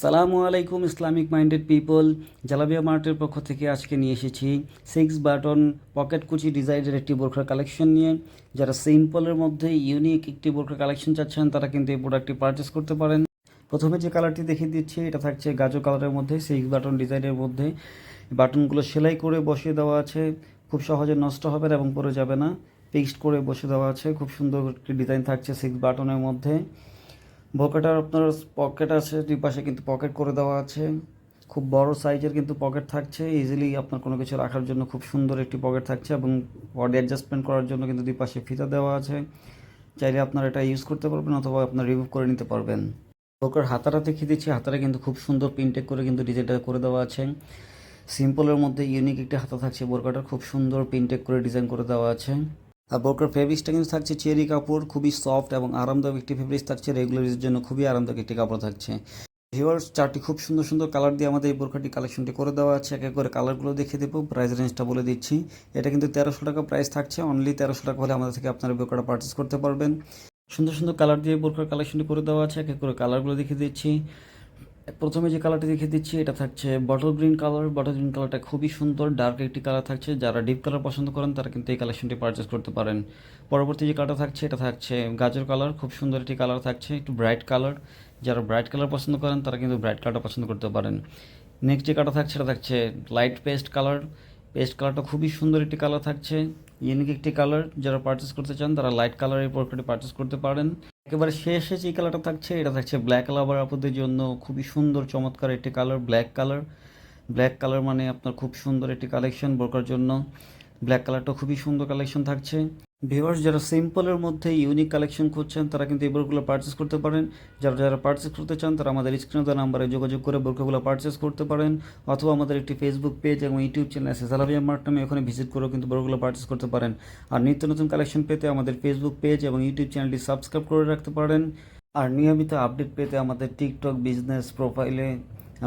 সালামু আলাইকুম, Islamic minded people. Jalabiya মার্টের পক্ষ থেকে আজকে নিয়ে এসেছি সিক্স বাটন পকেট কুচি ডিজাইনের একটি বোরখার কালেকশন নিয়ে। যারা সিম্পলের মধ্যে ইউনিক একটি বোরখার কালেকশন চাচ্ছেন, তারা কিন্তু এই প্রোডাক্টটি পারচেস করতে পারেন। প্রথমে যে কালারটি দেখিয়ে দিচ্ছি, এটা থাকছে গাজর কালারের মধ্যে সিক্স বাটন ডিজাইনের মধ্যে। বাটনগুলো সেলাই করে বসিয়ে দেওয়া আছে, খুব সহজে নষ্ট হবে না এবং পরে যাবে না। ফিক্সড করে বসে দেওয়া আছে, খুব সুন্দর একটি ডিজাইন থাকছে সিক্স বাটনের মধ্যে। বোকাটার আপনার পকেট আছে, দুই পাশে কিন্তু পকেট করে দেওয়া আছে। খুব বড় সাইজের কিন্তু পকেট থাকছে। ইজিলি আপনার কোনো কিছু রাখার জন্য খুব সুন্দর একটি পকেট থাকছে এবং বডি অ্যাডজাস্টমেন্ট করার জন্য কিন্তু দুই পাশে ফিতা দেওয়া আছে। চাইলে আপনার এটা ইউজ করতে পারবেন অথবা আপনার রিমুভ করে নিতে পারবেন। বোকার হাতাটা দেখিয়ে দিচ্ছি? হাতাটা কিন্তু খুব সুন্দর প্রিন্টেক করে কিন্তু ডিজাইনটা করে দেওয়া আছে। সিম্পলের মধ্যে ইউনিক একটি হাতা থাকছে। বোরকাটার খুব সুন্দর প্রিন্টেক করে ডিজাইন করে দেওয়া আছে। আর বোরকার ফেব্রিক্সটা কিন্তু থাকছে চেরি কাপড়, খুবই সফট এবং আরামদায়ক একটি ফেব্রিক্স থাকছে। রেগুলার ইউজের জন্য খুবই আরামদায়ক একটি কাপড় থাকছে। ভিউয়ার্স চারটি খুব সুন্দর সুন্দর কালার দিয়ে আমাদের এই বোরকাটি কালেকশনটি করে দেওয়া আছে। এক এক করে কালারগুলো দেখে দেবো প্রাইস রেঞ্জটা বলে দিচ্ছি। এটা কিন্তু তেরোশো টাকা প্রাইস থাকছে। অনলি তেরোশো টাকা হলে আমাদের থেকে আপনারা বোরকাটা পারচেস করতে পারবেন। সুন্দর সুন্দর কালার দিয়ে বোরকার কালেকশনটি করে দেওয়া আছে। এক এক করে কালারগুলো দেখে দিচ্ছি। প্রথমে যে কালারটি দেখে দিচ্ছি, এটা থাকছে bottle green colour bottle green কালারটা খুবই সুন্দর ডার্ক একটি কালার থাকছে। যারা ডিপ কালার পছন্দ করেন, তারা কিন্তু এই কালেকশনটি পারচেস করতে পারেন। পরবর্তী যে কালারটা থাকছে, এটা থাকছে গাজর কালার খুব সুন্দর একটি কালার থাকছে, একটু ব্রাইট কালার যারা ব্রাইট কালার পছন্দ করেন, তারা কিন্তু ব্রাইট কালারটা পছন্দ করতে পারেন। নেক্সট যে কালারটা থাকছে, এটা থাকছে লাইট পেস্ট কালার পেস্ট কালারটা খুবই সুন্দর একটি কালার থাকছে। ইউনিক একটি কালার যারা পারচেস করতে চান, তারা লাইট কালারের প্রোডাক্টটি পারচেস করতে পারেন। একেবারে শেষে যে কালারটা থাকছে, এটা থাকছে ব্ল্যাক লাভার আপুদের জন্য খুবই সুন্দর, চমৎকার একটি colour black colour black colour মানে আপনার খুব সুন্দর একটি কালেকশন বোরকার জন্য। ব্ল্যাক কালারটা খুবই সুন্দর কালেকশন থাকছে। ভিউয়ার্স যারা সিম্পলের মধ্যে ইউনিক কালেকশন খুঁজছেন, তারা কিন্তু এই বোরগুলো পারচেস করতে পারেন। যারা যারা পারচেস করতে চান, তারা আমাদের স্ক্রিনে দেওয়া নাম্বারে যোগাযোগ করে বোরকাগুলো পারচেস করতে পারেন। অথবা আমাদের একটি ফেসবুক পেজ এবং ইউটিউব চ্যানেল আছে সালাবিয়া মার্ট নামে, ওখানে ভিজিট করেও কিন্তু বোরগুলো পারচেস করতে পারেন। আর নিত্য নতুন কালেকশন পেতে আমাদের ফেসবুক পেজ এবং ইউটিউব চ্যানেলটি সাবস্ক্রাইব করে রাখতে পারেন। আর নিয়মিত আপডেট পেতে আমাদের টিকটক বিজনেস প্রোফাইলে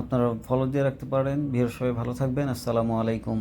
আপনারা ফলো দিয়ে রাখতে পারেন। ভিউয়ার সবাই ভালো থাকবেন। আসসালামু আলাইকুম।